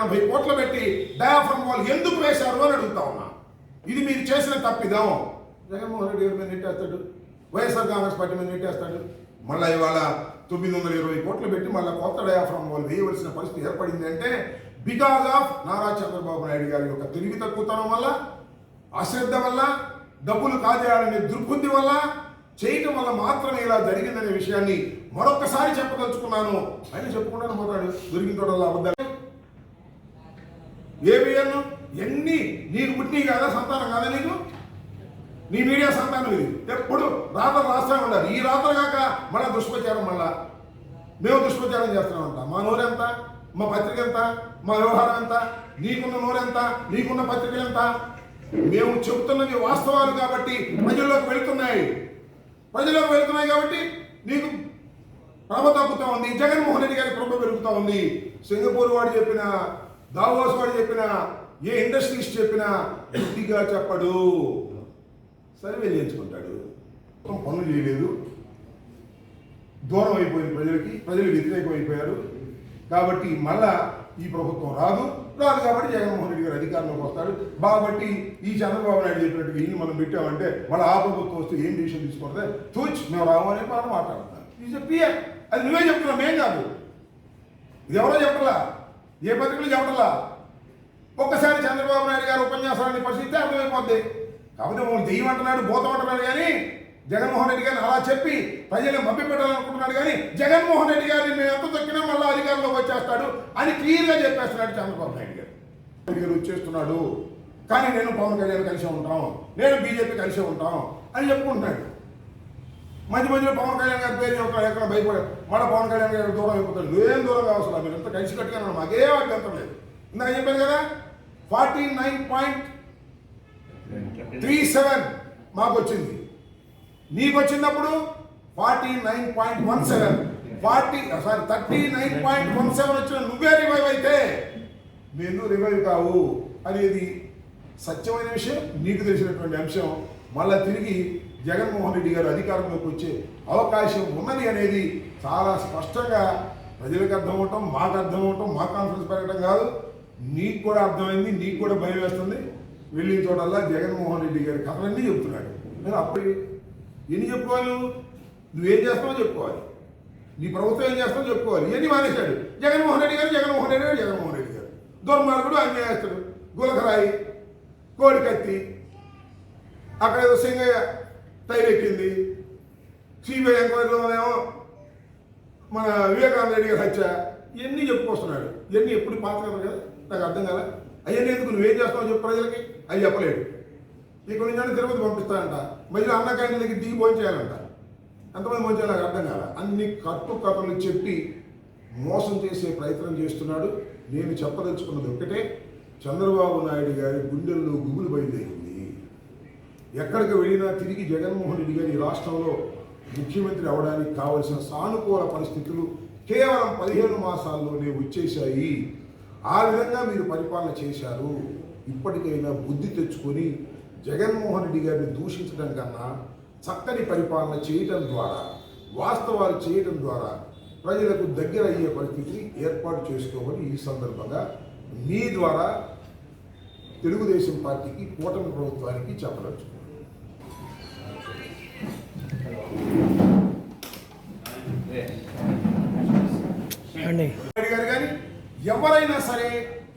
ఎనభై కోట్లు పెట్టి డయాఫ్రమ్ వాల్ ఎందుకు వేశారు అని అడుగుతా ఉన్నా. ఇది మీరు చేసిన తప్పిదం. జగన్మోహన్ రెడ్డి గారి మీద నెట్టేస్తాడు. వైఎస్ఆర్ కాంగ్రెస్ పార్టీ మీద నెట్టేస్తాడు. మళ్ళీ ఇవాళ తొమ్మిది వందల ఇరవై కోట్లు పెట్టి మళ్ళీ కొత్త డయాఫ్రమ్ వాల్ వేయవలసిన పరిస్థితి ఏర్పడింది అంటే బికాజ్ ఆఫ్ నారా చంద్రబాబు నాయుడు గారి యొక్క తెలివి తక్కువతనం వల్ల అశ్రద్ధ వల్ల డబ్బులు కాజేయాలనే దుర్బుద్ధి వల్ల చేయటం వల్ల మాత్రమే ఇలా జరిగిందనే విషయాన్ని మరొకసారి చెప్పదలుచుకున్నాను. ఆయన చెప్పుకుంటాను పోతాడు. దొరికిన తోటల్లో అబద్ధాలు ఏబిఎన్ ఎన్ని? నీకు పుట్టినవి కాదా సంతానం కాదా నీకు? నీ మీడియా సంతానం ఇది. ఎప్పుడు రాతలు రాస్తా ఉండాలి. ఈ రాతలు కాక మళ్ళీ దుష్ప్రచారం మళ్ళా. మేము దుష్ప్రచారం చేస్తున్నామంట మా నోరెంత మా పత్రిక ఎంత? మా వ్యవహారం ఎంత? నీకున్న నోరెంత నీకున్న పత్రికలు ఎంత? మేము చెబుతున్నవి వాస్తవాలు కాబట్టి ప్రజల్లోకి వెళుతున్నాయి. ప్రజల్లోకి వెళుతున్నాయి కాబట్టి నీకు ప్రభ తగ్గుతూ ఉంది. జగన్మోహన్ రెడ్డి గారి ప్రభ పెరుగుతూ ఉంది. సింగపూర్ వాడు చెప్పిన దావోస్ వాడు చెప్పిన ఏ ఇండస్ట్రీస్ చెప్పినా బుద్ధిగా చెప్పడు. సర్వే చేయించుకుంటాడు మొత్తం పనులు చేయలేదు. దూరం అయిపోయింది ప్రజలకి ప్రజలు వ్యతిరేకం అయిపోయారు కాబట్టి మళ్ళా ఈ ప్రభుత్వం రాదు. రాదు కాబట్టి జగన్మోహన్ రెడ్డి గారు అధికారంలోకి వస్తాడు. కాబట్టి ఈ చంద్రబాబు నాయుడు చెప్పినట్టు ఇల్లు మనం పెట్టామంటే మళ్ళీ ఆ ప్రభుత్వం వస్తే ఏం డిసిషన్ తీసుకుంటే తూచ్ మేము రాము అని మనం మాట్లాడుతున్నాం. ఇది చెప్పియే అది నువ్వే చెప్తున్నావు మేం కాదు. ఇది ఎవరో చెప్పలా ఏ పత్రికలు చెప్పలా ఒక్కసారి చంద్రబాబు నాయుడు గారు ఉపన్యాసాన్ని పరిస్థితి అర్థమైపోద్ది. కాబట్టి మనం దెయ్యం అంటున్నాడు భూతం అంటున్నాడు కానీ జగన్మోహన్ రెడ్డి గారిని అలా చెప్పి ప్రజలను మభ్య కానీ జగన్మోహన్ రెడ్డి గారిని మేము ఎంత తొక్కినా మళ్ళీ అధికారంలోకి వచ్చేస్తాడు అని క్లియర్గా చెప్పేస్తున్నాడు చంద్రబాబు నాయుడు గారు. గారు వచ్చేస్తున్నాడు. కానీ నేను పవన్ కళ్యాణ్ కలిసి ఉంటాం. నేను బీజేపీ కలిసి ఉంటాం అని చెప్పుకుంటున్నాడు. మధ్య మధ్యలో పవన్ కళ్యాణ్ గారి పేరు ఒక ఎక్కడ భయపడారు. మళ్ళీ పవన్ కళ్యాణ్ గారు దూరం అయిపోతారు ఏం దూరం కావసరం మీరు ఎంత కలిసి కట్టుకున్నాను మాకే అభ్యంతరం లేదు. ఇందాక చెప్పాను కదా forty nine point three seven మాకు వచ్చింది. నీకు వచ్చినప్పుడు forty nine point one seven forty sorry thirty nine point one seven వచ్చిన నువ్వే రివైవ్ అయితే మేము రివైవ్ కావు. అనేది సత్యమైన విషయం నీకు తెలిసినటువంటి అంశం. మళ్ళీ తిరిగి జగన్మోహన్ రెడ్డి గారు అధికారంలోకి వచ్చే అవకాశం ఉన్నది అనేది చాలా స్పష్టంగా ప్రజలకు అర్థం అవటం మాకు అర్థం అవటం మా కాన్ఫిడెన్స్ పెరగడం కాదు. నీకు కూడా అర్థమైంది నీకు కూడా భయం వేస్తుంది. వెళ్ళిన చోటల్లా జగన్మోహన్ రెడ్డి గారి కథలన్నీ చెప్తున్నాడు. నేను అప్పుడు ఎన్ని చెప్పుకోవాలి? నువ్వు? నువ్వేం చేస్తావో చెప్పుకోవాలి. నీ ప్రభుత్వం ఏం చేస్తావో చెప్పుకోవాలి. ఇవన్నీ మానేశాడు. జగన్మోహన్ రెడ్డి గారు జగన్మోహన్ రెడ్డి గారు జగన్మోహన్ రెడ్డి గారు. దుర్మార్గుడు అన్యాయస్తుడు. గులకరాయి కోడి కత్తి అక్కడ ఏదో సింగయ్య తైరెక్కింది సిబిఐ ఎంక్వైరీలో ఏమో మన వివేకానంద రెడ్డి గారి హత్య ఇవన్నీ చెప్పుకొస్తున్నాడు. ఇవన్నీ ఎప్పుడు పాత కదా? నాకు అర్థం కదా అవన్నీ ఎందుకు? నువ్వేం చేస్తావో చెప్పు ప్రజలకి? అవి చెప్పలేడు ఇక్కడ నుంచి తిరుపతి పంపిస్తానంట. మధ్యలో అన్న క్యాంటీన్లకి దిగి భోంచేయాలంట ఎంతమంది భోంచేయాలి నాకు అర్థం కాలే. అన్ని కట్టు కథలు చెప్పి మోసం చేసే ప్రయత్నం చేస్తున్నాడు. నేను చెప్పదలుచుకున్నది ఒక్కటే. చంద్రబాబు నాయుడు గారి గుండెల్లో గుగులు బయలుదేరింది. ఎక్కడికి వెళ్ళినా తిరిగి జగన్మోహన్ రెడ్డి గారి రాష్ట్రంలో ముఖ్యమంత్రి అవడానికి కావలసిన సానుకూల పరిస్థితులు కేవలం పదిహేను మాసాల్లోనే వచ్చేశాయి. ఆ విధంగా మీరు పరిపాలన చేశారు. ఇప్పటికైనా బుద్ధి తెచ్చుకొని జగన్మోహన్ రెడ్డి గారిని దూషించడం కన్నా చక్కని పరిపాలన చేయటం ద్వారా వాస్తవాలు చేయటం ద్వారా ప్రజలకు దగ్గర అయ్యే పరిస్థితిని ఏర్పాటు చేసుకోమని ఈ సందర్భంగా మీ ద్వారా తెలుగుదేశం పార్టీకి కూటమి ప్రభుత్వానికి చెప్పవచ్చు అండి అడిగారు గారు కానీ ఎవరైనా సరే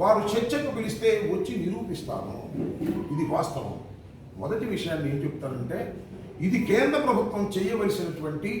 వారు చర్చకు పిలిస్తే వచ్చి నిరూపిస్తాను ఇది వాస్తవం. మొదటి విషయాన్ని ఏం చెప్తారంటే ఇది కేంద్ర ప్రభుత్వం చేయవలసినటువంటి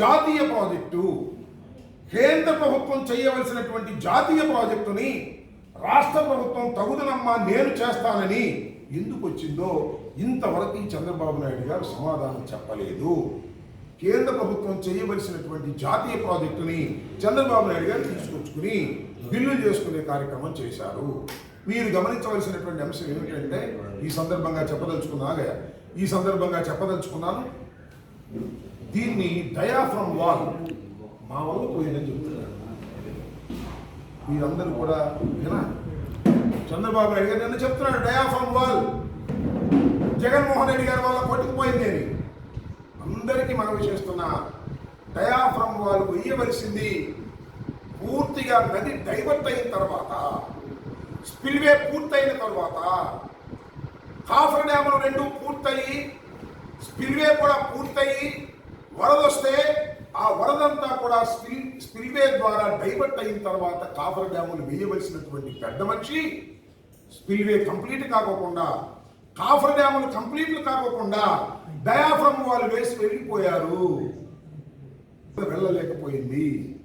జాతీయ ప్రాజెక్టు. కేంద్ర ప్రభుత్వం చేయవలసినటువంటి జాతీయ ప్రాజెక్టుని రాష్ట్ర ప్రభుత్వం తగుదనమ్మా నేను చేస్తానని ఎందుకు వచ్చిందో ఇంతవరకు చంద్రబాబు నాయుడు గారు సమాధానం చెప్పలేదు. కేంద్ర ప్రభుత్వం చేయవలసినటువంటి జాతీయ ప్రాజెక్టుని చంద్రబాబు నాయుడు గారు తీసుకొచ్చుకుని బిల్లులు చేసుకునే కార్యక్రమం చేశారు. మీరు గమనించవలసినటువంటి అంశం ఏమిటంటే ఈ సందర్భంగా చెప్పదలుచుకున్నాగా ఈ సందర్భంగా చెప్పదలుచుకున్నాను దీన్ని డయాఫ్రమ్ వాల్ మా వల్ల పోయిందని చెప్తున్నారు. మీరందరూ కూడా వినా. చంద్రబాబు నాయుడు గారు నిన్న చెప్తున్నాడు డయాఫ్రమ్ వాల్. జగన్మోహన్ రెడ్డి గారి వల్ల కొట్టుకుపోయింది అని. అందరికీ మనవి చేస్తున్న డయాఫ్రమ్ వాళ్ళు వేయవలసింది పూర్తిగా నది డైవర్ట్ అయిన తర్వాత స్పిల్వే పూర్తయిన తర్వాత కాఫర్ డ్యాములు రెండు పూర్తయి స్పిల్వే కూడా పూర్తయి వరదొస్తే ఆ వరదంతా కూడా స్పిల్ స్పిల్వే ద్వారా డైవర్ట్ అయిన తర్వాత కాఫర్ డ్యాములు వేయవలసినటువంటి పెద్ద మనిషి స్పిల్వే కంప్లీట్ కాకోకుండా కాఫర్ డ్యాములు కంప్లీట్లు కాకోకుండా డయాఫ్రమ్ వాళ్ళు వేసి వెళ్ళిపోయారు. వెళ్ళలేకపోయింది.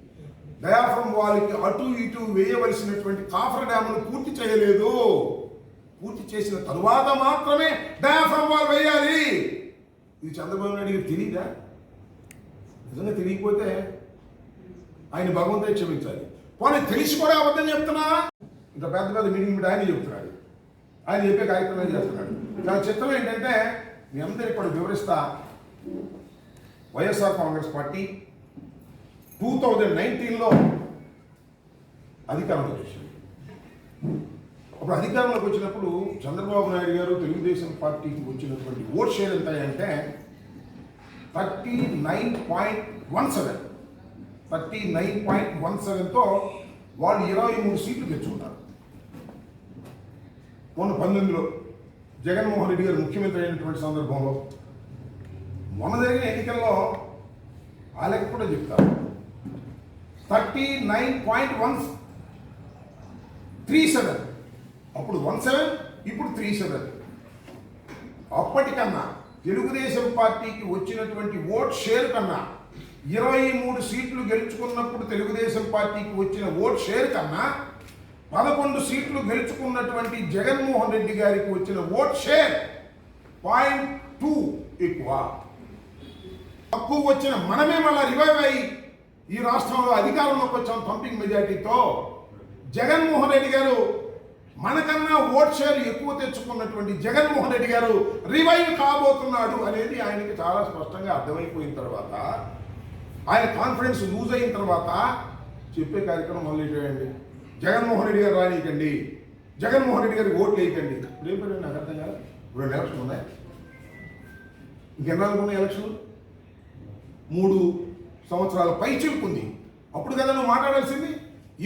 డయాఫ్రమ్ వాళ్ళకి అటు ఇటు వేయవలసినటువంటి కాఫర్ డ్యామ్ను పూర్తి చేయలేదు. పూర్తి చేసిన తరువాత మాత్రమే డయాఫ్రమ్ వాళ్ళు వేయాలి. ఇది చంద్రబాబు నాయుడు తెలియదా నిజంగా తెలియకపోతే ఆయన భగవంతుడే క్షమించాలి. పోనీ తెలిసి కూడా అబద్ధం చెప్తున్నా? ఇంత పెద్ద పెద్ద మీటింగ్ ఆయన చెప్తున్నాడు. ఆయన చెప్పే కార్యక్రమం చేస్తున్నాడు. నా చిత్రం ఏంటంటే మీ అందరికి కూడా వివరిస్తా. YSR Congress party two thousand నైన్టీన్లో అధికారంలోకి వచ్చింది. అప్పుడు అధికారంలోకి వచ్చినప్పుడు చంద్రబాబు నాయుడు గారు తెలుగుదేశం పార్టీకి వచ్చినటువంటి ఓట్ షేర్ ఎంత అంటే thirty nine point one seven. Thirty nine point one సెవెన్తో వాళ్ళు ఇరవై మూడు సీట్లు తెచ్చుకుంటారు మొన్న పంతొమ్మిదిలో జగన్మోహన్ రెడ్డి గారు ముఖ్యమంత్రి అయినటువంటి సందర్భంలో మొన్న జరిగిన ఎన్నికల్లో వాళ్ళకి కూడా చెప్తారు thirty nine point one three seven. అప్పుడు వన్ సెవెన్ ఇప్పుడు త్రీ సెవెన్. అప్పటికన్నా తెలుగుదేశం పార్టీకి వచ్చినటువంటి ఓట్ షేర్ కన్నా ఇరవై మూడు సీట్లు గెలుచుకున్నప్పుడు తెలుగుదేశం పార్టీకి వచ్చిన ఓట్ షేర్ కన్నా పదకొండు సీట్లు గెలుచుకున్నటువంటి జగన్మోహన్ రెడ్డి గారికి వచ్చిన ఓట్ షేర్ పాయింట్ టూ ఎక్కువ. తక్కువ వచ్చిన మనమే మళ్ళా రివైవ్ అయ్యి ఈ రాష్ట్రంలో అధికారంలోకి వచ్చాం పంపింగ్ మెజార్టీతో జగన్మోహన్ రెడ్డి గారు మనకన్నా ఓట్ షేర్ ఎక్కువ తెచ్చుకున్నటువంటి జగన్మోహన్ రెడ్డి గారు రివైవ్ కాబోతున్నాడు అనేది ఆయనకి చాలా స్పష్టంగా అర్థమైపోయిన తర్వాత ఆయన కాన్ఫిడెన్స్ లూజ్ అయిన తర్వాత చెప్పే కార్యక్రమం మొదలెట్టేయండి జగన్మోహన్ రెడ్డి గారు రానీయకండి జగన్మోహన్ రెడ్డి గారికి ఓట్లు వేయకండి. రేపు నాకు అర్థం కాదు ఇప్పుడు రెండు ఎలక్షన్ ఉన్నాయి? ఇంకెన్నాళ్ళు ఉన్నాయి ఎలక్షన్ మూడు సంవత్సరాల పై చిలుకుంది అప్పుడు కదా నువ్వు మాట్లాడాల్సింది.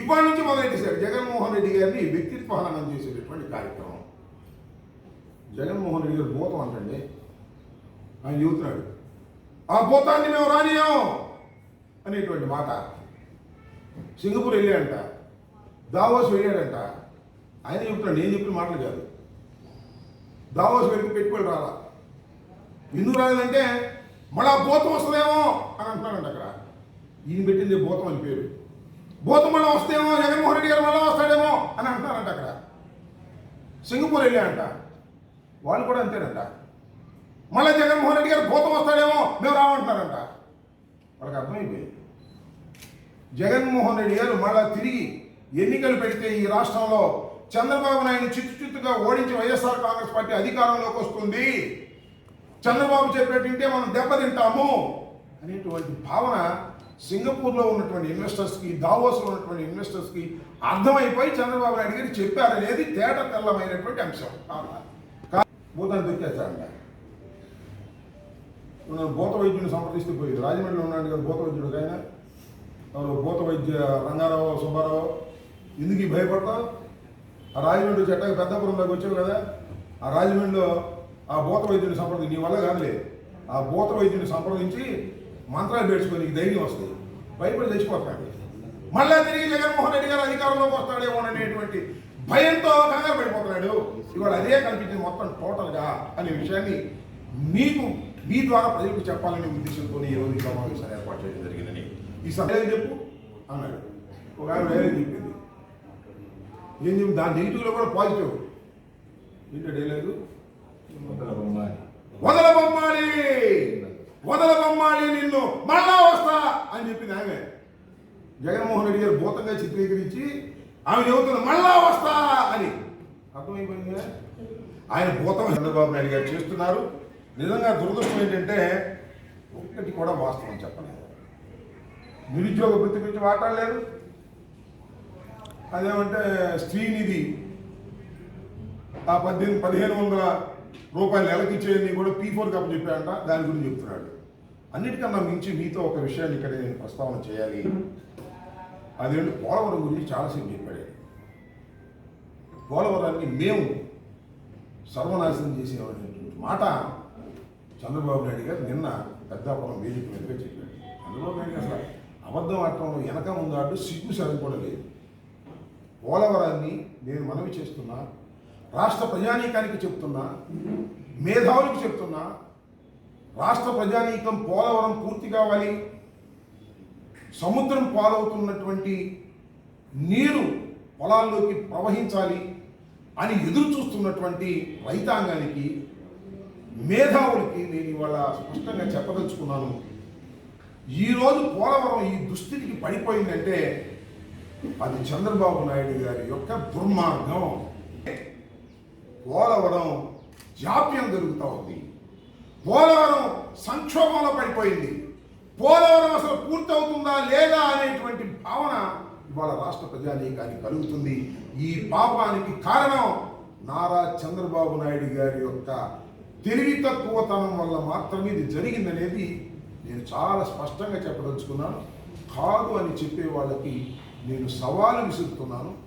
ఇవాళ నుంచి మొదలెట్టేశారు జగన్మోహన్ రెడ్డి గారిని వ్యక్తిత్వ హననం చేసేటటువంటి కార్యక్రమం. జగన్మోహన్ రెడ్డి గారు భూతం అంటండి. ఆయన చెబుతున్నాడు ఆ భూతాన్ని మేము రానియం అనేటువంటి మాట. సింగపూర్ వెళ్ళాడంట. దావోస్ వెళ్ళాడంట. ఆయన చెప్తున్నాడు నేను చెప్పిన మాటలు కాదు. దావోస్ వెళ్ళి పెట్టుబడి రాలా. ఎందుకు రాలేదంటే మళ్ళా భూతం వస్తుందేమో అని అంటున్నాడంట అక్కడ. ఈయన పెట్టింది భూతం అని పేరు. భూతం మళ్ళీ వస్తేమో జగన్మోహన్ రెడ్డి గారు మళ్ళీ వస్తాడేమో అని అంటున్నారంట అక్కడ. సింగపూర్ వెళ్ళాడంట. వాళ్ళు కూడా అంతేనంట. మళ్ళీ జగన్మోహన్ రెడ్డి గారు భూతం వస్తాడేమో మేము రావంటున్నారంట వాళ్ళకి అర్థమైపోయింది జగన్మోహన్ రెడ్డి గారు మళ్ళా తిరిగి ఎన్నికలు పెడితే ఈ రాష్ట్రంలో చంద్రబాబు నాయుడు చిత్తు చిత్తుగా ఓడించి వైఎస్ఆర్ కాంగ్రెస్ పార్టీ అధికారంలోకి వస్తుంది. చంద్రబాబు చెప్పేటంటే మనం దెబ్బతింటాము అనేటువంటి భావన సింగపూర్లో ఉన్నటువంటి ఇన్వెస్టర్స్కి దావోస్లో ఉన్నటువంటి ఇన్వెస్టర్స్కి అర్థమైపోయి చంద్రబాబు నాయుడు గారు చెప్పారనేది తేట తెల్లమైనటువంటి అంశం. కా- భూతాన్ని దొరికేస్తారంట భూత వైద్యుని సంప్రదిస్తే పోయింది. రాజమండ్రిలో ఉన్నాడు కదా భూత వైద్యుడు ఆయన. భూత వైద్య రంగారావు సుబ్బారావు. ఎందుకు ఈ భయపడతావు? ఆ రాజమండ్రి చెట్టకి పెద్దపురం వచ్చావు కదా ఆ రాజమండ్రిలో ఆ భూత వైద్యుని సంప్రదించి నీ వల్ల కాదులే. ఆ భూత వైద్యుని సంప్రదించి మంత్రాలు పేర్చుకొని నీకు ధైర్యం వస్తుంది. భయపడి తెచ్చిపోతాడు మళ్ళా తిరిగి జగన్మోహన్ రెడ్డి గారు అధికారంలోకి వస్తాడేమో అనేటువంటి భయంతో కంగారు పడిపోతున్నాడు. ఇవాళ అదే కనిపించింది మొత్తం టోటల్గా అనే విషయాన్ని మీకు మీ ద్వారా ప్రజలకు చెప్పాలనే ఉద్దేశంతో ఈరోజు సమావేశాన్ని ఏర్పాటు చేయడం జరిగిందని. ఈ సమయం చెప్పు అన్నాడు. ఒక వేరే చెప్పింది చెప్పి దాని నెగిటివ్లో కూడా పాజిటివ్. ఏంటో డైలాగు వదల బొమ్మాలి. వదల బొమ్మాలి! నిన్ను. మళ్ళా వస్తా అని చెప్పింది ఆమె. జగన్మోహన్ రెడ్డి గారు భూతంగా చిత్రీకరించి ఆమె చెబుతుంది మళ్ళా వస్తా అని. అర్థమైపోయింది కదా? ఆయన భూతం చంద్రబాబు నాయుడు గారు చేస్తున్నారు. నిజంగా దురదృష్టం ఏంటంటే ఒక్కటి కూడా వాస్తవం చెప్పలేదు. నిరుద్యోగ వృత్తి గురించి మాట్లాడలేదు. అదేమంటే స్త్రీనిధి ఆ పద్దెనిమిది పదిహేను వందల రూపాయలు నెలకిచ్చేయని కూడా పీ ఫోర్ కప్ చెప్పాడంట. దాని గురించి చెప్తున్నాడు. అన్నిటికన్నా మించి మీతో ఒక విషయాన్ని ఇక్కడ నేను ప్రస్తావన చేయాలి. అదేంటి? పోలవరం గురించి చాలాసేపు చెప్పాడు. పోలవరాన్ని మేము సర్వనాశనం చేసేవాడి మాట చంద్రబాబు నాయుడు గారు నిన్న పెద్దాపురం వేదిక మీదుగా చెప్పాడు. చంద్రబాబు నాయుడు గారు అసలు అబద్ధం ఆడటంలో వెనక ముందు ఆడు సిగ్గు సరం కూడా లేదు. పోలవరాన్ని నేను మనవి చేస్తున్నా రాష్ట్ర ప్రజానీకానికి చెప్తున్నా మేధావులకు చెప్తున్నా రాష్ట్ర ప్రజానీకం పోలవరం పూర్తి కావాలి సముద్రం పాలవుతున్నటువంటి నీరు పొలాల్లోకి ప్రవహించాలి అని ఎదురు చూస్తున్నటువంటి రైతాంగానికి మేధావులకి నేను ఇవాళ స్పష్టంగా చెప్పదలుచుకున్నాను. ఈరోజు పోలవరం ఈ దుస్థితికి పడిపోయిందంటే అది చంద్రబాబు నాయుడు గారి యొక్క దుర్మార్గం. పోలవరం జాప్యం జరుగుతూ ఉంది. పోలవరం సంక్షోభంలో పడిపోయింది. పోలవరం అసలు పూర్తవుతుందా లేదా అనేటువంటి భావన ఇవాళ రాష్ట్ర ప్రజానీకానికి కలుగుతుంది. ఈ పాపానికి కారణం నారా చంద్రబాబు నాయుడు గారి యొక్క తెలివి తక్కువతనం వల్ల మాత్రమే ఇది జరిగిందనేది నేను చాలా స్పష్టంగా చెప్పదలుచుకున్నాను. కాదు అని చెప్పే వాళ్ళకి నేను సవాలు విసురుతున్నాను.